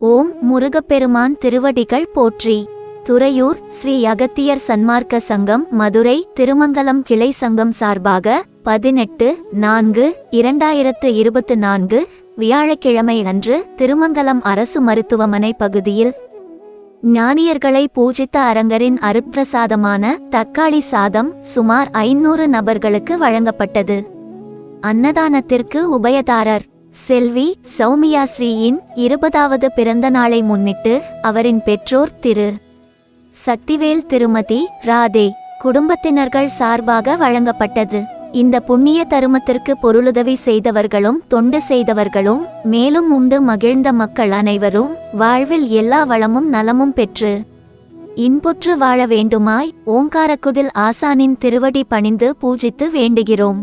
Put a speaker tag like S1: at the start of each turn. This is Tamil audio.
S1: ஓம் முருகப்பெருமான் திருவடிகள் போற்றி. துறையூர் ஸ்ரீ அகத்தியர் சன்மார்க்க சங்கம் மதுரை திருமங்கலம் கிளை சங்கம் சார்பாக பதினெட்டு நான்கு இரண்டாயிரத்து இருபத்து நான்கு வியாழக்கிழமை அன்று திருமங்கலம் அரசு மருத்துவமனை பகுதியில் ஞானியர்களை பூஜித்த அரங்கரின் அருப்பிரசாதமான தக்காளி சாதம் சுமார் ஐநூறு நபர்களுக்கு வழங்கப்பட்டது. அன்னதானத்திற்கு உபயதாரர் செல்வி சௌமியா ஸ்ரீயின் இருபதாவது பிறந்த நாளை முன்னிட்டு அவரின் பெற்றோர் திரு. சக்திவேல் திருமதி ராதே குடும்பத்தினர்கள் சார்பாக வழங்கப்பட்டது. இந்த புண்ணிய தருமத்திற்கு பொருளுதவி செய்தவர்களும் தொண்டு செய்தவர்களும் மேலும் உண்டு மகிழ்ந்த மக்கள் அனைவரும் வாழ்வில் எல்லா வளமும் நலமும் பெற்று இன்புற்று வாழ வேண்டுமாய் ஓங்காரக்குடில் ஆசானின் திருவடி பணிந்து பூஜித்து வேண்டுகிறோம்.